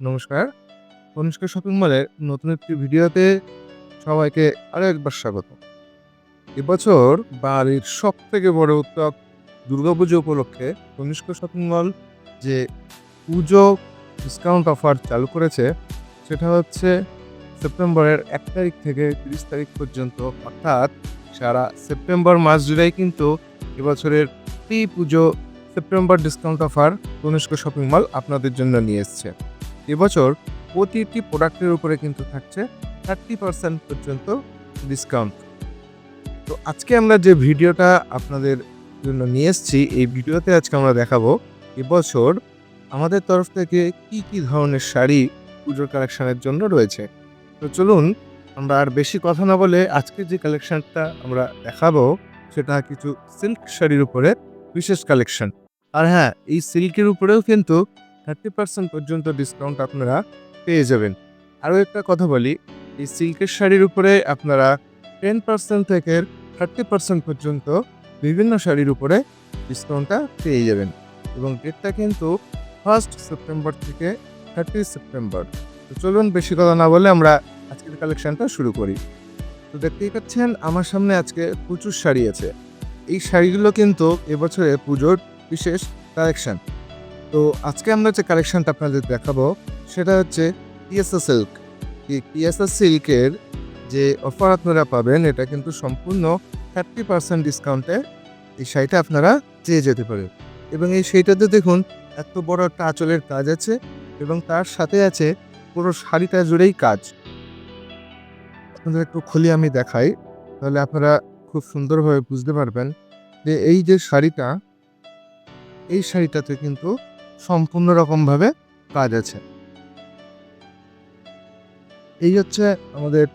নমস্কার। কনিষ্ক শপিং মলের নতুন একটি ভিডিওতে সবাইকে আরও একবার স্বাগত। এবছর বাড়ির সব থেকে বড় উৎসব দুর্গাপুজো উপলক্ষে কনিষ্ক শপিং মল যে পুজো ডিসকাউন্ট অফার চালু করেছে, সেটা হচ্ছে সেপ্টেম্বরের এক তারিখ থেকে তিরিশ তারিখ পর্যন্ত। অর্থাৎ সারা সেপ্টেম্বর মাস জুড়েই কিন্তু এবছরের pre Puja September discount offer Kanishka shopping mall আপনাদের জন্য নিয়ে এসছে। এবছর প্রতিটি প্রোডাক্টের উপরে কিন্তু থাকছে থার্টি পার্সেন্ট পর্যন্ত ডিসকাউন্ট। তো আজকে আমরা যে ভিডিওটা আপনাদের জন্য নিয়ে এসেছি, এই ভিডিওতে আজকে আমরা দেখাবো এবছর আমাদের তরফ থেকে কি কি ধরনের শাড়ি পুজোর কালেকশানের জন্য রয়েছে। তো চলুন আমরা আর বেশি কথা না বলে আজকে যে কালেকশানটা আমরা দেখাবো, সেটা কিছু সিল্ক শাড়ির উপরে বিশেষ কালেকশন। আর হ্যাঁ এই সিল্কের উপরেও কিন্তু থার্টি পার্সেন্ট পর্যন্ত ডিসকাউন্ট আপনারা পেয়ে যাবেন। আরও একটা কথা বলি, এই সিল্কের শাড়ির উপরে আপনারা টেন পার্সেন্ট থেকে থার্টি পার্সেন্ট পর্যন্ত বিভিন্ন শাড়ির উপরে ডিসকাউন্টটা পেয়ে যাবেন এবং ডেটটা কিন্তু ফার্স্ট সেপ্টেম্বর থেকে থার্টি সেপ্টেম্বর তো চলুন বেশি কথা না বলে আমরা আজকের কালেকশনটা শুরু করি। তো দেখতেই পাচ্ছেন, আমার সামনে আজকে প্রচুর শাড়ি আছে। এই শাড়িগুলো কিন্তু এবছরে পুজোর বিশেষ কালেকশন তো আজকে আমরা যে কালেকশনটা আপনাদের দেখাবো, সেটা হচ্ছে পিএসএ সিল্ক পিএসএ সিল্কের যে অফার আপনারা পাবেন, এটা কিন্তু সম্পূর্ণ থার্টি পার্সেন্ট ডিসকাউন্টে এই শাড়িটা আপনারা চেয়ে যেতে পারেন। এবং এই শাড়িটাতে দেখুন, এত বড় একটা আঁচলের কাজ আছে এবং তার সাথে আছে পুরো শাড়িটা জুড়েই কাজ। আপনাদের একটু খুলে আমি দেখাই, তাহলে আপনারা খুব সুন্দরভাবে বুঝতে পারবেন যে এই যে শাড়িটা, এই শাড়িটাতে কিন্তু সম্পূর্ণ রকমভাবে কাজ আছে। এই হচ্ছে আমাদের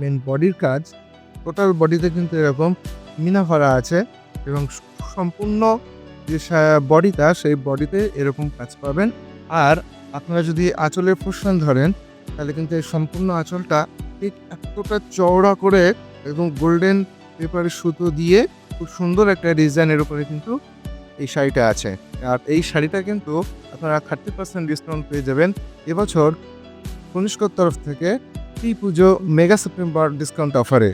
মেন বডির কাজ। টোটাল বডিতে কিন্তু এরকম মিনা করা আছে এবং সম্পূর্ণ যে বডিটা সেই বডিতে এরকম কাজ পাবেন। আর আপনারা যদি আঁচলের পোর্শন ধরেন, তাহলে কিন্তু এই সম্পূর্ণ আঁচলটা ঠিক এতটা চওড়া করে একদম গোল্ডেন পেপারের সুতো দিয়ে খুব সুন্দর একটা ডিজাইনের উপরে কিন্তু এই শাড়িটা আছে। আর এই শাড়িটা কিন্তু আপনারা থার্টি পার্সেন্ট ডিসকাউন্ট পেয়ে যাবেন। এবছর কনিষ্কর তরফ থেকে প্রি পুজো মেগা সেপ্টেম্বর ডিসকাউন্ট অফারে।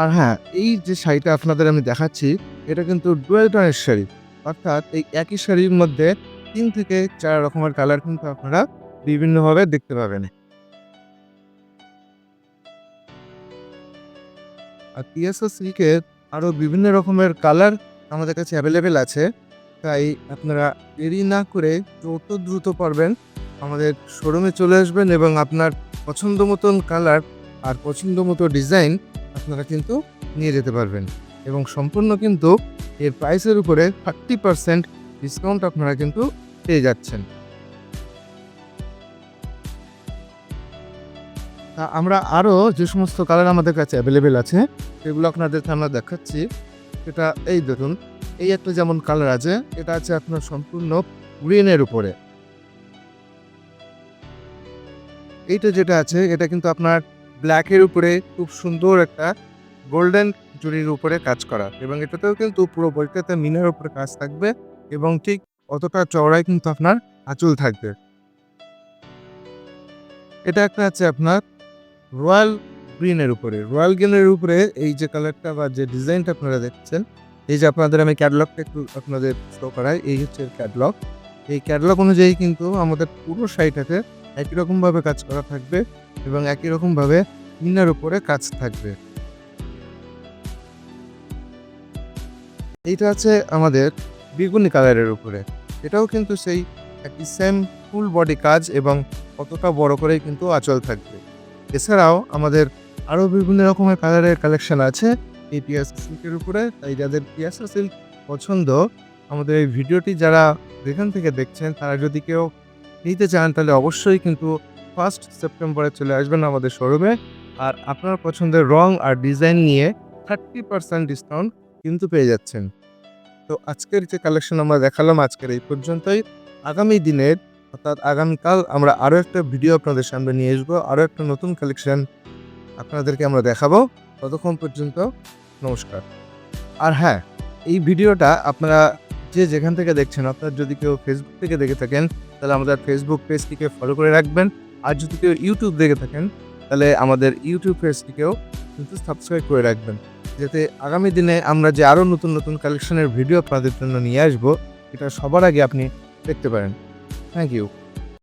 আর হ্যাঁ এই যে শাড়িটা আপনাদের আমি দেখাচ্ছি, এটা কিন্তু ডুয়েল টনের শাড়ি। অর্থাৎ এই একই শাড়ির মধ্যে তিন থেকে চার রকমের কালার কিন্তু আপনারা বিভিন্নভাবে দেখতে পাবেন। আর টিএসও সিল্কের আরও বিভিন্ন রকমের কালার আমাদের কাছে অ্যাভেলেবেল আছে। তাই আপনারা দেরি না করে যত দ্রুত পারবেন আমাদের শোরুমে চলে আসবেন এবং আপনার পছন্দ মতন কালার আর পছন্দ মতো ডিজাইন আপনারা কিন্তু নিয়ে যেতে পারবেন। এবং সম্পূর্ণ কিন্তু এর প্রাইসের উপরে থার্টি পার্সেন্ট ডিসকাউন্ট আপনারা কিন্তু পেয়ে যাচ্ছেন। আমরা আরও যে সমস্ত কালার আমাদের কাছে অ্যাভেলেবেল আছে, সেগুলো আপনাদেরকে আমরা দেখাচ্ছি। সেটা এই দেখুন এই একটা যেমন কালার আছে, এটা আছে আপনার সম্পূর্ণ গ্রিনের উপরে। এইটা যেটা আছে, এটা কিন্তু আপনার ব্ল্যাকের উপরে খুব সুন্দর একটা গোল্ডেন জুড়ির উপরে কাজ করা। এবং এটাতেও কিন্তু পুরো বইটাতে মিনের উপরে কাজ থাকবে এবং ঠিক অতটা চওড়ায় কিন্তু আপনার আঁচল থাকবে। এটা একটা আছে আপনার রয়্যাল গ্রিনের উপরে। রয়্যাল গ্রিনের উপরে এই যে কালারটা বা যে ডিজাইনটা আপনারা দেখছেন, এই যে আপনাদের আমি ক্যাটলগটা একটু আপনাদের শো করাই, এই হচ্ছে ক্যাটলগ। এই ক্যাটলগ অনুযায়ী কিন্তু আমাদের পুরো শাড়িটাতে একই রকমভাবে কাজ করা থাকবে এবং একই রকমভাবে ইনার উপরে কাজ থাকবে। এইটা আছে আমাদের বেগুনি কালারের উপরে। এটাও কিন্তু সেই একই সেম ফুল বডি কাজ এবং কতটা বড় করেই কিন্তু আচল থাকবে। এছাড়াও আমাদের আরও বিভিন্ন রকমের কালারের কালেকশন আছে এই পিয়াসা সিল্কের উপরে। তাই যাদের পিয়াসা সিল্ক পছন্দ, আমাদের এই ভিডিওটি যারা যেখান থেকে দেখছেন, তারা যদি কেউ নিতে চান, তাহলে অবশ্যই কিন্তু ফার্স্ট সেপ্টেম্বরে চলে আসবেন আমাদের শোরুমে আর আপনার পছন্দের রং আর ডিজাইন নিয়ে থার্টি পার্সেন্ট ডিসকাউন্ট কিন্তু পেয়ে যাচ্ছেন। তো আজকের যে কালেকশন আমরা দেখালাম আজকের এই পর্যন্তই। আগামী দিনের অর্থাৎ আগামীকাল আমরা আরও একটা ভিডিও আপনাদের সামনে নিয়ে আসব আরও একটা নতুন কালেকশন আপনাদেরকে আমরা দেখাবো। ততক্ষণ পর্যন্ত নমস্কার। আর হ্যাঁ এই ভিডিওটা আপনারা যে যেখান থেকে দেখছেন, আপনার যদি কেউ ফেসবুক থেকে দেখে থাকেন, তাহলে আমাদের ফেসবুক পেজটিকে ফলো করে রাখবেন। আর যদি কেউ ইউটিউব দেখে থাকেন, তাহলে আমাদের ইউটিউব পেজটিকেও কিন্তু সাবস্ক্রাইব করে রাখবেন। যাতে আগামী দিনে আমরা যে আরও নতুন নতুন কালেকশনের ভিডিও আপনাদের জন্য নিয়ে আসব, এটা সবার আগে আপনি দেখতে পারেন। Thank you.